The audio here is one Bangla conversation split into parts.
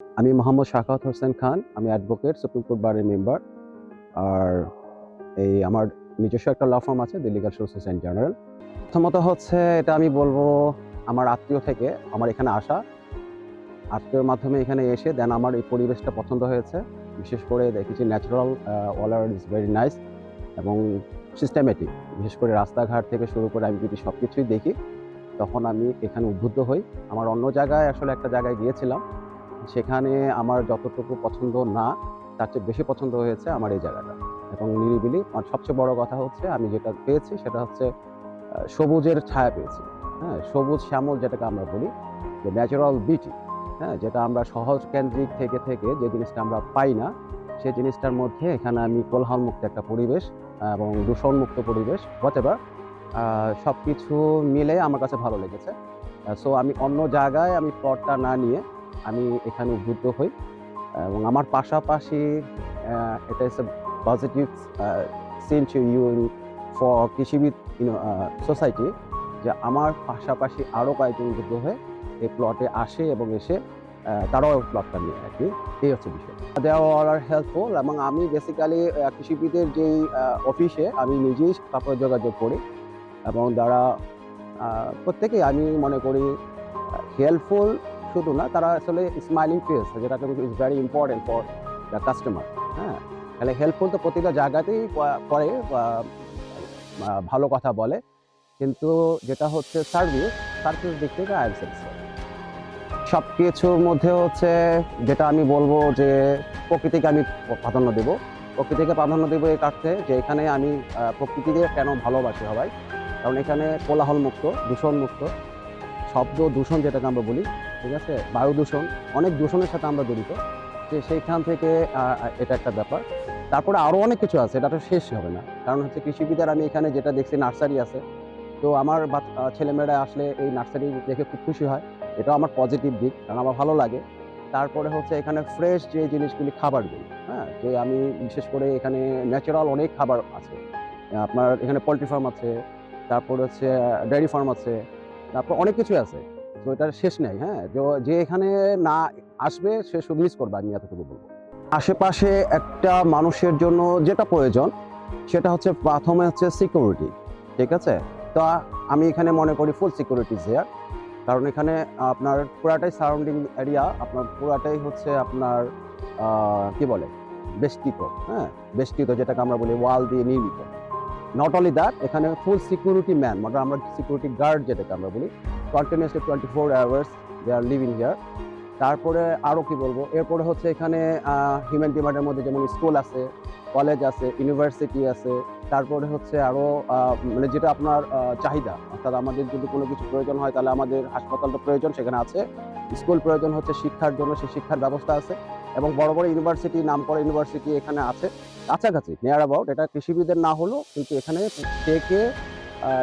আমি মোহাম্মদ শাকাত হোসেন খান, আমি অ্যাডভোকেট সুপ্রিম কোর্ট বারের মেম্বার আর এই আমার নিজস্ব একটা ল ফার্ম আছে Delhi legal sources and general প্রথমত হচ্ছে এটা আমি বলব আমার আত্মীয় থেকে, আমার এখানে আসা। আত্মীয়র মাধ্যমে এখানে এসে দেন আমার এই পরিবেশটা পছন্দ হয়েছে। বিশেষ করে দেখেছি ন্যাচারাল ওয়ালার ইজ ভেরি নাইস এবং সিস্টেমেটিক বিশেষ করে রাস্তাঘাট থেকে শুরু করে আমি যদি সব কিছুই দেখি, তখন আমি এখানে উদ্বুদ্ধ হই। আমার অন্য জায়গায় আসলে একটা জায়গায় গিয়েছিলাম। সেখানে আমার যতটুকু পছন্দ না, তার চেয়ে বেশি পছন্দ হয়েছে আমার এই জায়গাটা। এবং নিরিবিলি আমার সবচেয়ে বড় কথা হচ্ছে, আমি যেটা পেয়েছি সেটা হচ্ছে সবুজের ছায়া পেয়েছি। হ্যাঁ সবুজ শ্যামল যেটাকে আমরা বলি, যে ন্যাচারাল বিউটি হ্যাঁ যেটা আমরা সহজ কেন্দ্রিক থেকে থেকে যে জিনিসটা আমরা পাই না, সেই জিনিসটার মধ্যে এখানে আমি কোলহাল মুক্ত একটা পরিবেশ এবং দূষণমুক্ত পরিবেশ হোয়াটেভার সব কিছু মিলে আমার কাছে ভালো লেগেছে। সো আমি অন্য জায়গায় আমি প্লটটা না নিয়ে আমি এখানে উদ্বুদ্ধ হই, এবং আমার পাশাপাশি এটা is positive scene to you for কৃষিবিদ ইউনো সোসাইটি যে আমার পাশাপাশি আরও কয়েকজন উদ্বুদ্ধ হয়ে এই প্লটে আসে এবং এসে তারাও প্লটটা নিয়ে আর কি। এই হচ্ছে বিষয়। দেওয়া অর্ডার হেল্পফুল এবং আমি বেসিক্যালি কৃষিবিদের যেই অফিসে আমি নিজেই কাপড় যোগাযোগ করি, এবং তারা প্রত্যেকেই আমি মনে করি হেল্পফুল শুধু না, তারা আসলে স্মাইলিং ফেস যেটাকে is very important for the customer হ্যাঁ? তাহলে হেল্পফুল তো প্রতিটা জায়গাতেই করে ভালো কথা বলে। কিন্তু যেটা হচ্ছে সার্ভিস সার্ভিস দিক থেকে আই এম সব কিছুর মধ্যে হচ্ছে যেটা আমি বলব যে প্রকৃতিকে আমি প্রাধান্য দেবো। প্রকৃতিকে প্রাধান্য দেবো এই কারণে যে এখানে আমি প্রকৃতিকে কেন ভালোবাসি সবাই? কারণ এখানে কোলাহল মুক্ত শব্দ দূষণ যেটাকে আমরা বলি ঠিক আছে? বায়ু দূষণ, অনেক দূষণের সাথে আমরা জড়িত। যে সেইখান থেকে এটা একটা ব্যাপার। তারপরে আরও অনেক কিছু আছে, এটা তো শেষ হবে না। কারণ হচ্ছে কৃষিবিদের আমি এখানে যেটা দেখছি, নার্সারি আছে। তো আমার ছেলেমেয়েরা আসলে এই নার্সারি দেখে খুব খুশি হয়। এটাও আমার পজিটিভ দিক, কারণ আমার ভালো লাগে। তারপরে হচ্ছে এখানে ফ্রেশ যে জিনিসগুলি খাবারগুলি হ্যাঁ? যে আমি বিশেষ করে এখানে ন্যাচারাল অনেক খাবার আছে। আপনার এখানে পোলট্রি ফার্ম আছে, তারপর হচ্ছে ডেয়ারি ফার্ম আছে, তারপর অনেক কিছু আছে। তো এটার শেষ নেই হ্যাঁ? যে- এখানে না আসবে, সে শুধু মিস করবে, আমি এতটুকু বলব। আশেপাশে একটা মানুষের জন্য যেটা প্রয়োজন, সেটা হচ্ছে প্রথমে হচ্ছে সিকিউরিটি ঠিক আছে? তো আমি এখানে মনে করি ফুল সিকিউরিটি হেয়ার কারণ এখানে আপনার পুরাটাই সারাউন্ডিং এরিয়া আপনার পুরাটাই হচ্ছে আপনার কি বলে? বেষ্টিত হ্যাঁ? বেষ্টিত, যেটাকে আমরা বলি ওয়াল দিয়ে নির্মিত। নট অনলি দ্যাট এখানে ফুল সিকিউরিটি ম্যান মানে আমরা সিকিউরিটি গার্ড যেটাকে আমরা বলি continuously twenty four hours they are living here তারপরে আরও কি বলব, এরপরে হচ্ছে এখানে হিউম্যান ডিমান্ডের মধ্যে যেমন স্কুল আছে কলেজ আছে ইউনিভার্সিটি আছে, তারপরে হচ্ছে আরও মানে যেটা আপনার চাহিদা, অর্থাৎ আমাদের যদি কোনো কিছু প্রয়োজন হয় তাহলে আমাদের হাসপাতালটা প্রয়োজন সেখানে আছে। স্কুল প্রয়োজন হচ্ছে শিক্ষার জন্য, সেই শিক্ষার ব্যবস্থা আছে। এবং বড় বড় ইউনিভার্সিটি নাম করা ইউনিভার্সিটি এখানে আছে। কাছাকাছি নিয়ার অ্যাবাউট এটা কৃষিবিদের না হলেও কিন্তু এখানে কে কে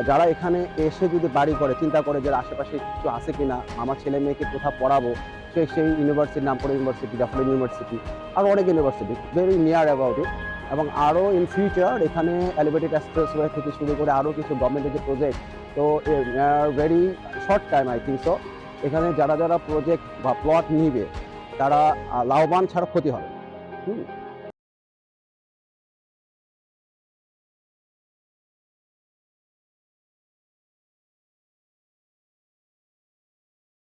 যারা এখানে এসে যদি বাড়ি করে, চিন্তা করে যে আশেপাশে কিছু আছে কি না আমার ছেলে মেয়েকে কোথাও পড়াবো, সে সেই ইউনিভার্সিটির নাম করে ইউনিভার্সিটি জাফলন ইউনিভার্সিটি আরও অনেক university very near about it এবং আরও ইন ফিউচার এখানে এলিভেটেড এক্সপ্রেসওয়ে থেকে শুরু করে আরও কিছু গভর্নমেন্টের যে প্রজেক্ট তো very short time I think so এখানে যারা যারা প্রজেক্ট বা প্লট নিবে তারা লাভবান ছাড়া ক্ষতি হবে। হুম?